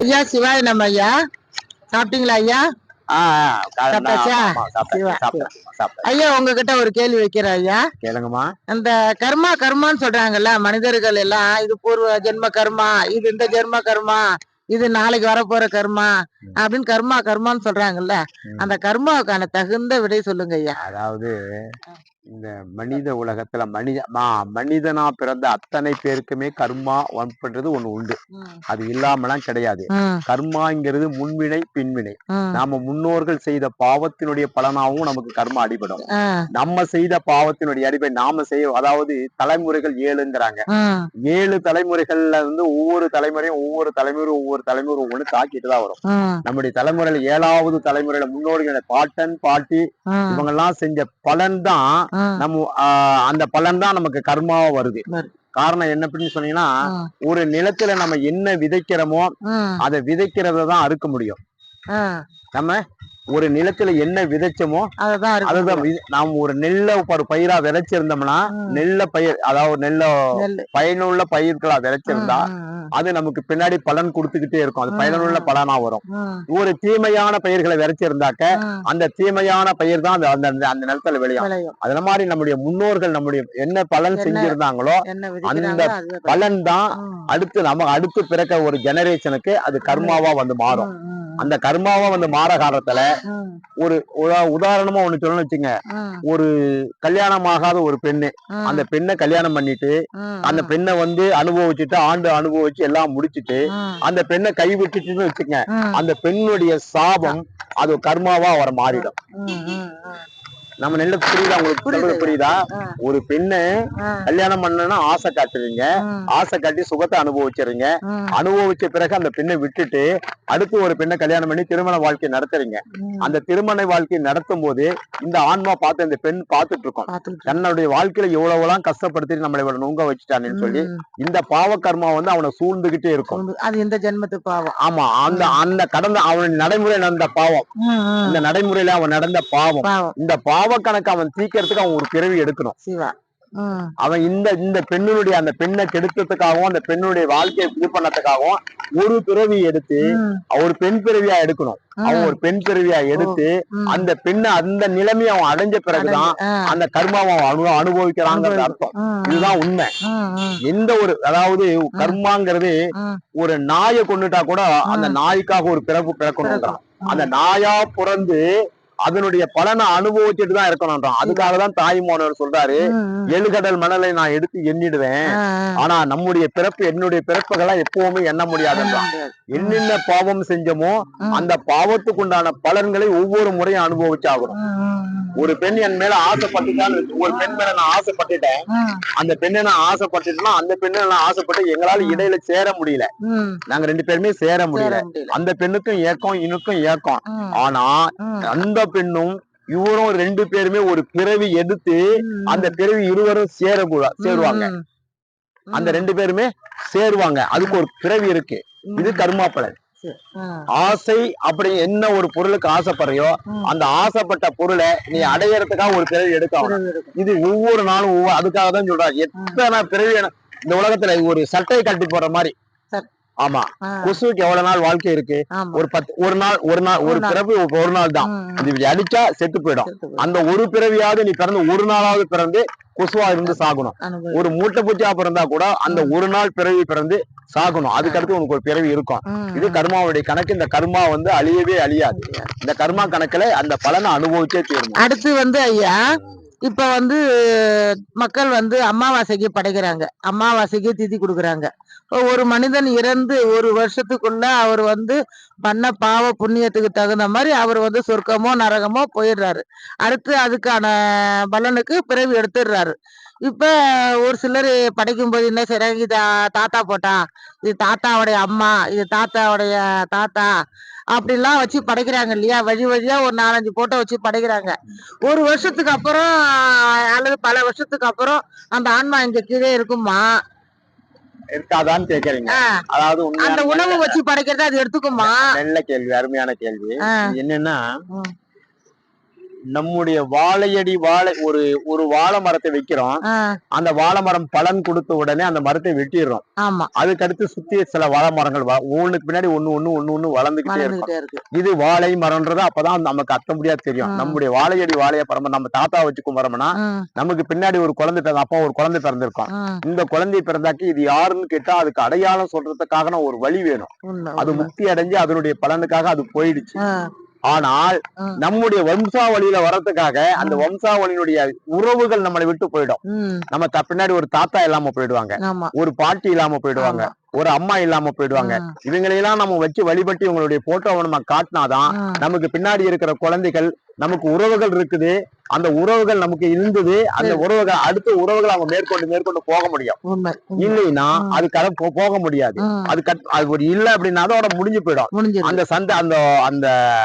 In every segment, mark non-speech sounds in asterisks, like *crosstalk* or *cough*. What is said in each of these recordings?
ஐயா சிவாய நம்ம ஐயா. சாப்பிட்டீங்களா ஐயா. ஐயா உங்ககிட்ட ஒரு கேள்வி வைக்கிறேன் ஐயா. கேளுங்கம்மா. அந்த கர்மா கர்மான்னு சொல்றாங்கல்ல மனிதர்கள் எல்லாம் இது பூர்வ ஜென்ம கர்மா இது இந்த ஜென்ம கர்மா இது நாளைக்கு வரப்போற கர்மா. அப்படின்னு கர்மா கர்மான்னு சொல்றாங்கல்ல. அந்த கர்மாவுக்கான தகுந்த விடை சொல்லுங்க ஐயா. அதாவது இந்த மனித உலகத்துல மனித மனிதனா பிறந்த அத்தனை பேருக்குமே கர்மா வன்படுறது ஒண்ணு உண்டு. அது இல்லாமலாம் கிடையாது. கர்மாங்கிறது முன்வினை பின்வினை. நாம முன்னோர்கள் செய்த பாவத்தினுடைய பலனாகவும் நமக்கு கர்மா அடிபடும். நம்ம செய்த பாவத்தினுடைய அடிப்படை நாம செய்ய அதாவது தலைமுறைகள் ஏழுங்கிறாங்க. ஏழு தலைமுறைகள்ல இருந்து ஒவ்வொரு தலைமுறையும் ஒவ்வொரு தலைமுறை ஒவ்வொரு தலைமுறை ஒவ்வொன்று தாக்கிட்டு தான் வரும். நம்முடைய தலைமுறையில ஏழாவது தலைமுறையில முன்னோர்கள் பாட்டன் பாட்டி இவங்க எல்லாம் செஞ்ச பலன் தான் நம்ம அந்த பலன் தான் நமக்கு கர்மாவா வருது. காரணம் என்ன அப்படின்னு சொன்னீங்கன்னா ஒரு நிலத்துல நம்ம என்ன விதைக்கிறோமோ அதை விதைக்கிறத தான் அறுக்க முடியும். நம்ம ஒரு நிலத்துல என்ன விதைச்சோமோ அதுதான் நாம் ஒரு நெல்லை ஒரு பயிரா விதைச்சிருந்தோம்னா. நெல்ல பயிர் அதாவது நெல்ல. பயனுள்ள பயிர்களா விதைச்சிருந்தா அது நமக்கு பின்னாடி பலன் கொடுத்துக்கிட்டே இருக்கும். அது. பயனுள்ள பலனா வரும். ஒரு தீமையான பயிர்களை விதைச்சிருந்தாக்க அந்த தீமையான பயிர் தான் அந்த- அந்த அந்த நிலத்துல விளையும். அதே மாதிரி நம்முடைய முன்னோர்கள் நம்முடைய என்ன பலன் செஞ்சிருந்தாங்களோ அதுவே பலன் தான் அடுத்து நம்ம அடுத்து பிறக்க ஒரு ஜெனரேஷனுக்கு அது கர்மாவா வந்து மாறும். அந்த கர்மாவா வந்து மாற காலத்துல ஒரு உதா- உதாரணமா ஒண்ணு சொல்லணும்னு வச்சுங்க. ஒரு கல்யாணம் ஆகாத ஒரு பெண்ணு. அந்த பெண்ணை கல்யாணம் பண்ணிட்டு அந்த பெண்ணை வந்து அனுபவிச்சுட்டு ஆண்டு அனுபவிச்சு எல்லாம் முடிச்சிட்டு அந்த பெண்ணை கைவிட்டுட்டுன்னு வச்சுங்க. அந்த பெண்ணுடைய சாபம் அது கர்மாவா வர மாறிடும். நம்ம நெல்ல புரியுதா? உங்களுக்கு புரியுது. ஒரு பெண்ணை கல்யாணம் பண்ணணும்னா ஆசை காட்டுறீங்க. ஆசை காட்டி சுகத்தை அனுபவிச்சுறீங்க ம், அனுபவிச்ச பிறகு அந்த பெண்ணை விட்டுட்டு அடுத்து ஒரு பெண்ணை கல்யாணம் பண்ணி திருமண வாழ்க்கை நடத்துறீங்க. அந்த திருமண வாழ்க்கை நடத்தும் போது இந்த ஆன்மா பார்த்து இந்த பெண் பார்த்துட்டு இருக்கோம் தன்னுடைய வாழ்க்கையில எவ்வளவுலாம் கஷ்டப்படுத்தி நம்மளை இவ்வளவு நுங்க வச்சுட்டான்னு சொல்லி இந்த பாவ கர்மா வந்து அவனை சூழ்ந்துகிட்டே இருக்கும். அது இந்த ஜென்மத்து பாவம்? ஆமா அந்த அந்த கடந்த அவன் நடைமுறையில நடந்த பாவம். இந்த நடைமுறையில அவன் நடந்த பாவம். பாவம். இந்த பாவ கணக்கு அவன் தீக்கிறதுக்கு அவன் ஒரு பிறவி எடுக்கணும். சிவா. அவன் இந்த இந்த பெண்ணுடைய அந்த பெண்ணை கெடுக்கிறதுக்காகவும் அந்த பெண்ணுடைய வாழ்க்கையை இது பண்ணதுக்காகவும் ஒரு பிறவி எடுத்து ஒரு பெண் பிறவியா எடுக்கணும். அவன் ஒரு பெண் பிறவியா எடுத்து. அந்த பெண்ணை அந்த நிலைமையை அவன் அடைஞ்ச பிறகுதான் அந்த கர்மாவை அவன் அனு அனுபவிக்கிறாங்கிறது அர்த்தம். இதுதான் உண்மை. எந்த ஒரு அதாவது கர்மாங்கிறது. ஒரு நாயை கொண்டுட்டா கூட அந்த நாய்க்காக ஒரு பிறப்பு பிறக்கணும்ன்றான். அந்த நாயா பிறந்து அதனுடைய பலனை அனுபவிச்சுட்டு தான் இருக்கணும்ன்றான். அதுக்காக தான் தாய்மோனர் சொல்றாரு. எழுகடல் மணலை நான் எடுத்து எண்ணிடுவேன். ஆனா நம்முடைய பிறப்பு என்னுடைய பிறப்புகள்லாம் எப்பவுமே எண்ண முடியாதுன்றான். என்னென்ன பாவம் செஞ்சோமோ. அந்த பாவத்துக்கு உண்டான பலன்களை ஒவ்வொரு முறையும் அனுபவிச்சாகணும். ஒரு பெண் என் மேல ஆசைப்பட்டுட்டான்னு ஒரு பெண் மேல நான் ஆசைப்பட்டுட்டேன். அந்த பெண்ணை நான் ஆசைப்பட்டுட்டேன்னா அந்த பெண்ணை நான் ஆசைப்பட்டு எங்களால இடையில சேர முடியல. நாங்க ரெண்டு பேருமே சேர சேர முடியல. அந்த பெண்ணுக்கும் ஏக்கம் இனுக்கும் ஏக்கம். ஆனா அந்த பெண்ணும் இவரும் ரெண்டு பேருமே ஒரு பிறவி எடுத்து அந்த பிறவி இருவரும் சேரக்கூடா சேருவாங்க. அந்த ரெண்டு பேருமே சேருவாங்க. அதுக்கு ஒரு பிறவி இருக்கு. இது கர்மா பலன் சரி. ஆசை அப்படி என்ன ஒரு பொருளுக்கு ஆசைப்படுறியோ. அந்த ஆசைப்பட்ட பொருளை நீ அடையறதுக்காக ஒரு பிறவி எடுக்கும். இது ஒவ்வொரு நாளும் ஒவ்வொரு அதுக்காக தான் சொல்றாங்க எத்தனை பிறவி. இந்த உலகத்துல ஒரு சட்டையை கட்டி போடுற மாதிரி ஆமா. கொசுவுக்கு எவ்வளவு நாள் வாழ்க்கை இருக்கு. ஒரு பத்து ஒரு நாள் ஒரு நாள் ஒரு. பிறவி ஒரு நாள் தான். இப்படி அடிச்சா செத்து போயிடும். அந்த ஒரு பிறவியாவது நீ பிறந்து ஒரு நாளாவது பிறந்து கொசுவா இருந்து சாகணும். ஒரு மூட்டை பூச்சியா பிறந்தா கூட அந்த ஒரு நாள் பிறவி பிறந்து சாகணும். அதுக்கடுத்து உனக்கு ஒரு பிறவி இருக்கும். இது கர்மாவுடைய கணக்கு. இந்த கர்மா வந்து அழியவே அழியாது. இந்த கர்மா கணக்குல அந்த பலனை அனுபவிச்சே தீரணும். அடுத்து வந்து ஐயா இப்ப வந்து மக்கள் வந்து அமாவாசைக்கு படைக்கிறாங்க. அமாவாசைக்கு திதி கொடுக்குறாங்க. ஒரு மனிதன் இறந்து ஒரு வருஷத்துக்குள்ள அவர் வந்து பண்ண பாவ புண்ணியத்துக்கு தகுந்த மாதிரி அவர் வந்து சொர்க்கமோ நரகமோ போயிடுறாரு. அடுத்து அதுக்கான பலனுக்கு பிறவி எடுத்துடுறாரு. இப்ப ஒரு சிலர் படைக்கும் போது என்ன செய்யறாங்க இது தாத்தா போட்டான் இது தாத்தாவுடைய அம்மா இது தாத்தாவுடைய தாத்தா அப்படிலாம் வச்சு படைக்கிறாங்க இல்லையா? வழி வழியா ஒரு நாலஞ்சு போட்டோ வச்சு படைக்கிறாங்க. ஒரு வருஷத்துக்கு அப்புறம் அல்லது பல வருஷத்துக்கு அப்புறம் அந்த ஆன்மா இங்க கீழே இருக்குமா? இருக்காதான்னு கேக்குறீங்க. அதாவது அந்த உணவு வச்சு படைக்கிறத அது எடுத்துக்குமா? நல்ல கேள்வி அருமையான கேள்வி. என்னன்னா. நம்முடைய வாழையடி வாழை ஒரு ஒரு வாழை மரத்தை வைக்கிறோம். அந்த வாழை மரம் பலன் கொடுத்த உடனே அந்த மரத்தை வெட்டிடுறோம். ஆமா. அதுக்கடுத்து சுத்தி சில வாழை மரங்கள் ஒண்ணுக்கு பின்னாடி ஒண்ணு ஒண்ணு ஒண்ணு ஒண்ணு வளர்ந்துகிட்டே இருக்கும். இது வாழை மரம்ன்றது அப்பதான் நமக்கு அர்த்தம் முடியாது தெரியும். நம்முடைய வாழையடி வாழைய பரம நம்ம தாத்தா வச்சு கும்பிட்றோம்னா ம், நமக்கு பின்னாடி ஒரு குழந்தை பிறந்த அப்பா ஒரு குழந்தை பிறந்திருக்கும். இந்த குழந்தை பிறந்தாக்கி இது யாருன்னு கேட்டா அதுக்கு அடையாளம் சொல்றதுக்காக ஒரு வழி வேணும். அது. முக்தி அடைஞ்சு அதனுடைய பலனுக்காக அது போயிடுச்சு. ஆனால். நம்முடைய வம்சாவளியில வர்றதுக்காக அந்த வம்சாவளியினுடைய உறவுகள் நம்மளை விட்டு போயிடும். நம்ம பின்னாடி ஒரு தாத்தா இல்லாம போயிடுவாங்க. ஒரு பாட்டி இல்லாம போயிடுவாங்க. ஒரு அம்மா இல்லாம போயிடுவாங்க. இவங்களையெல்லாம் நம்ம வச்சு வழிபட்டு இவங்களுடைய போட்டோவை நம்ம காட்டினாதான் நமக்கு பின்னாடி இருக்கிற குழந்தைகள் நமக்கு உறவுகள் இருக்குது. அந்த உறவுகள் நமக்கு இருந்தது. அந்த. உறவுகள் அடுத்த உறவுகள் அவங்க மேற்கொண்டு மேற்கொண்டு போக முடியும். இல்லைன்னா. அதுக்காக போ- போக முடியாது. அது கட் அது ஒரு இல்ல அப்படின்னா அதோட முடிஞ்சு போயிடும். அந்த சந்தை அந்த அந்த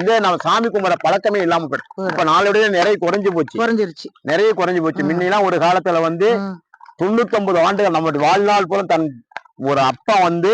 இதே நம்ம சாமி கும்பிட பழக்கமே இல்லாம போயிடும். இப்ப நாளோடய நிறைய குறைஞ்சு போச்சு. குறைஞ்சிருச்சு. நிறைய குறைஞ்சு போச்சு. முன்னெல்லாம் ஒரு காலத்துல வந்து ம், தொண்ணூத்தொன்பது ஆண்டுகள் நம்ம வாழ்நாள் போல தன் ஒரு அப்பா வந்து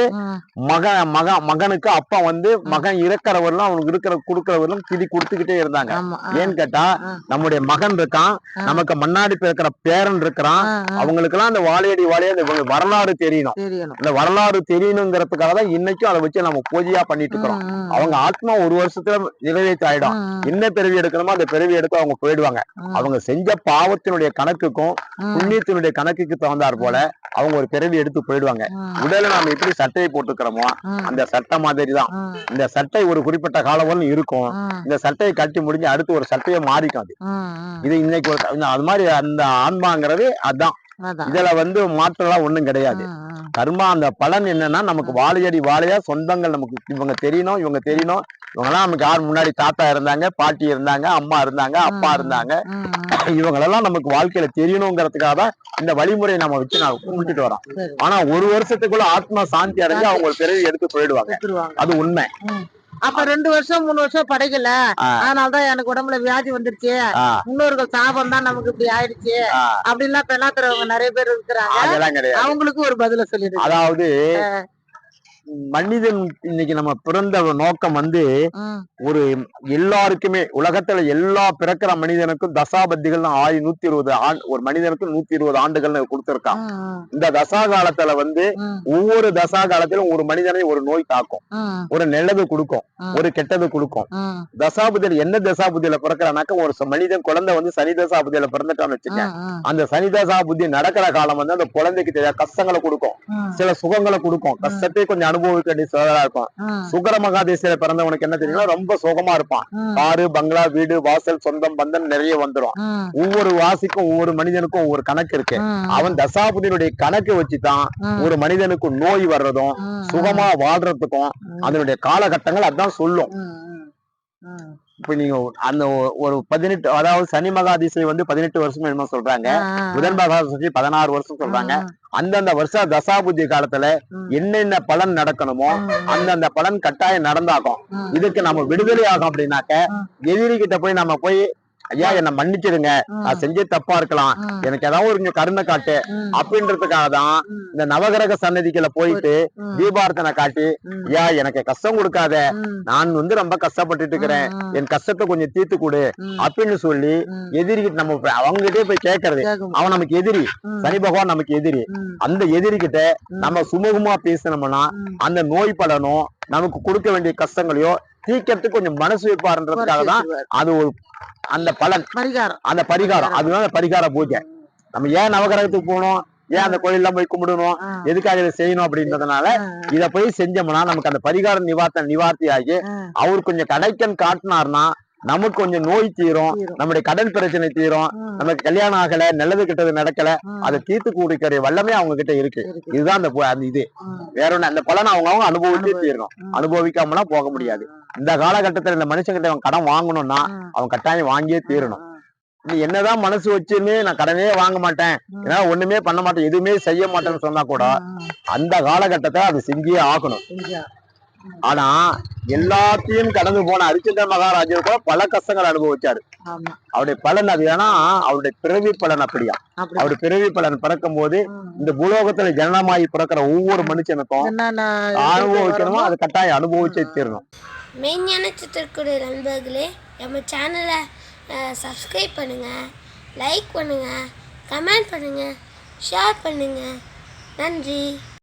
மகன் மக மகனுக்கு அப்பா வந்து மகன் இறக்கிறவர்களும் அவனுக்கு இருக்கிற கொடுக்கறவர்களும் திதி கொடுத்துக்கிட்டே இருந்தாங்க. ஏன்னு கேட்டா. நம்முடைய மகன் இருக்கான். நமக்கு முன்னாடி பிறக்கிற பேரன் இருக்கிறான். ஆ, அவங்களுக்கெல்லாம் அந்த வாழையடி வாழையா இந்த இவங்க வரலாறு தெரியணும். இந்த வரலாறு தெரியணுங்கிறதுக்காக தான் இன்னைக்கும் அதை வச்சு நம்ம பூஜையா பண்ணிட்டு இருக்கிறோம். அவங்க ஆத்மா ஒரு வருஷத்துல நிறைவேற்றி ஆயிடும். என்ன பிறவி எடுக்கணுமோ அந்த பிறவி எடுத்து அவங்க போயிடுவாங்க. அவங்க செஞ்ச பாவத்தினுடைய கணக்குக்கும் புண்ணியத்தினுடைய கணக்குக்கு தகுந்தாற் போல அவங்க ஒரு பிறவி எடுத்து போயிடுவாங்க. ம், உடல்ல நாம எப்படி சட்டையை போட்டுக்கிறோமோ அந்த சட்டை மாதிரி தான் இந்த சட்டை ஒரு குறிப்பிட்ட காலம் வரலும் இருக்கும் இந்த சட்டையை கட்டி முடிஞ்சு அடுத்து ஒரு சட்டையை மாறிக்கும் அது. ம், ம். இது இன்னைக்கு ஒரு அது மாதிரி அந்த ஆன்மாங்கிறது அதான். இதுல வந்து மாற்றம்லாம் ஒண்ணும் கிடையாது. கர்மா அந்த பலன் என்னன்னா நமக்கு வாழையடி வாழையா சொந்தங்கள் நமக்கு இவங்க தெரியணும் இவங்க தெரியணும். இவங்கெல்லாம் நமக்கு யார் முன்னாடி தாத்தா இருந்தாங்க பாட்டி இருந்தாங்க அம்மா இருந்தாங்க அப்பா. இருந்தாங்க. *coughs* இவங்களெல்லாம் நமக்கு வாழ்க்கையில தெரியணுங்கிறதுக்காக தான் இந்த வழிமுறையை நம்ம வச்சு நான் கும்பிட்டுட்டு வரோம். ஆனா ஒரு வருஷத்துக்குள்ள ஆத்மா சாந்தி அடைஞ்சு அவங்க பிறவி எடுத்து போயிடுவாங்க. அது உண்மை. அப்ப ரெண்டு வருஷம் மூணு வருஷம் படைக்கல. அதனாலதான் எனக்கு உடம்புல வியாதி வந்துருச்சு. முன்னோர்கள் சாபம் தான் நமக்கு இப்படி ஆயிடுச்சு. அப்படின்லாம் பெண்ணாக்குறவங்க நிறைய பேர் இருக்கிறாங்க. அவங்களுக்கு ஒரு பதில சொல்லிடுங்க. அதாவது மனிதன் இன்னைக்கு நம்ம பிறந்த நோக்கம் வந்து ஒரு எல்லாருக்குமே உலகத்துல எல்லா பிறக்கிற மனிதனுக்கும் தசாபத்திகள் ஆயி நூத்தி இருபது ஆண்டு ஒரு மனிதனுக்கு நூத்தி இருபது ஆண்டுகள்னு கொடுத்திருக்கான். இந்த தசா காலத்துல வந்து ஒவ்வொரு தசா காலத்திலும் ஒரு மனிதனை ஒரு நோய் தாக்கும். ஒரு நல்லது கொடுக்கும். ஒரு கெட்டது கொடுக்கும். தசாபதியில என்ன தசாபுதியில பிறக்கிறானாக்க ஒரு மனிதன் குழந்தை வந்து சனி தசாபுதியில பிறந்துட்டான்னு வச்சுக்க அந்த சனி தசாபுத்தி நடக்கிற காலம் வந்து அந்த குழந்தைக்கு தெரியாத கஷ்டங்களை கொடுக்கும். சில சுகங்களை கொடுக்கும். கஷ்டத்தை கொஞ்சம் அனுபவிக்க வேண்டிய இருக்கும் ம், சுகர மகாதேசியில பிறந்தவனுக்கு என்ன தெரியுமா? ரொம்ப சுகமா இருப்பான். காரு பங்களா வீடு வாசல் சொந்தம் பந்தம் நிறைய வந்துரும். ம், ஒவ்வொரு வாசிக்கும் ஒவ்வொரு மனிதனுக்கும் ஒவ்வொரு கணக்கு இருக்கு. அவன் தசாபுதியினுடைய கணக்கு வச்சுதான் ஒரு மனிதனுக்கு நோய் வர்றதும் சுகமா வாழ்றதுக்கும் அதனுடைய காலகட்டங்கள் அதான் சொல்லும். இப்ப நீங்க அந்த ஒரு பதினெட்டு அதாவது சனி மகாதிசை வந்து பதினெட்டு வருஷம் என்னமோ சொல்றாங்க. புதன் மகாதிசை பதினாறு வருஷம் சொல்றாங்க. அந்தந்த வருஷ தசாபுத்தி காலத்துல என்னென்ன பலன் நடக்கணுமோ அந்தந்த பலன் கட்டாயம் நடந்தாகும். இதுக்கு நம்ம விடுதலை ஆகும் அப்படின்னாக்க. எதிரி கிட்ட போய் நம்ம போய் ஐயா என்ன மன்னிச்சிடுங்க. நான் செஞ்சே தப்பா இருக்கலாம். எனக்கு ஏதாவது ஒரு கருணை காட்டு அப்படின்றதுக்காக தான் இந்த நவகிரக சன்னதிக்குள்ள போயிட்டு தீபார்த்தனை காட்டி ஐயா எனக்கு கஷ்டம் கொடுக்காத. நான் வந்து ரொம்ப கஷ்டப்பட்டுட்டு இருக்கிறேன். என் கஷ்டத்தை கொஞ்சம் தீர்த்து கொடு அப்படின்னு சொல்லி. எதிரிகிட்ட நம்ம போய் அவங்ககிட்டயே போய் கேட்கறது. அவன் நமக்கு எதிரி. சனி பகவான் நமக்கு எதிரி. அந்த எதிரி கிட்ட ம், நம்ம சுமூகமா பேசினோம்னா. அந்த நோய் பலனோ நமக்கு கொடுக்க வேண்டிய கஷ்டங்களையோ தீர்க்கறதுக்கு கொஞ்சம் மனசு வைப்பாருன்றதுக்காக தான் அது ஒரு அந்த பலன். பரிகாரம். அந்த பரிகாரம். அதுதான் அந்த பரிகார பூஜை. நம்ம ஏன் நவகிரகத்துக்கு போகணும்? ஏன் அந்த கோயில்லாம் போய் கும்பிடணும்? எதுக்காக இதை செய்யணும் அப்படின்றதுனால இத போய் செஞ்சோம்னா நமக்கு அந்த பரிகாரம் நிவார்த்தன நிவார்த்தி ஆகி அவர் கொஞ்சம் கடைக்கன் காட்டினார்னா நமக்கு கொஞ்சம் நோய் தீரும். நம்முடைய கடன் பிரச்சனை தீரும் நமக்கு கல்யாணம் ஆகல நல்லது கெட்டது நடக்கல அதை தீர்த்து கூடிக்கிற வல்லமே அவங்க கிட்ட இருக்கு. இதுதான் அந்த இது. வேற ஒண்ணு அந்த பலனை அவங்க அவங்க அனுபவிச்சே அனுபவி- தீரணும். அனுபவிக்காமலாம் போக முடியாது. இந்த காலகட்டத்துல இந்த மனுஷங்கிட்ட அவன் கடன் வாங்கணும்னா அவன் கட்டாயம் வாங்கியே தீரணும். நீ என்னதான் மனசு வச்சுன்னு நான் கடனே வாங்க மாட்டேன். ஏன்னா ஒண்ணுமே பண்ண மாட்டேன் எதுவுமே செய்ய மாட்டேன்னு சொன்னா கூட அந்த காலகட்டத்தை அது செஞ்சே ஆகணும். ஆனா எல்லாத்தையும் கடந்து போன ஹரிச்சந்திர மகாராஜர் கூட பல கஷ்டங்கள் அனுபவிச்சாரு. ஆமா. அவருடைய பலன் அது. ஏன்னா அவருடைய பிறவி பலன் அப்படியா? அப்படி அவருடைய பிறவி பலன் பிறக்கும் போது இந்த பூலோகத்துல ஜனனமாகி பிறக்கிற ஒவ்வொரு மனுஷனுக்கும் என்னென்ன அனுபவிக்கணுமோ அதை கட்டாயம் அனுபவிச்சே தீரணும். மெய்ஞான சித்திரக்குடி நண்பர்களே நம்ம சேனலை சப்ஸ்கிரைப் பண்ணுங்கள் லைக் பண்ணுங்கள் கமெண்ட் பண்ணுங்கள் ஷேர் பண்ணுங்கள் நன்றி.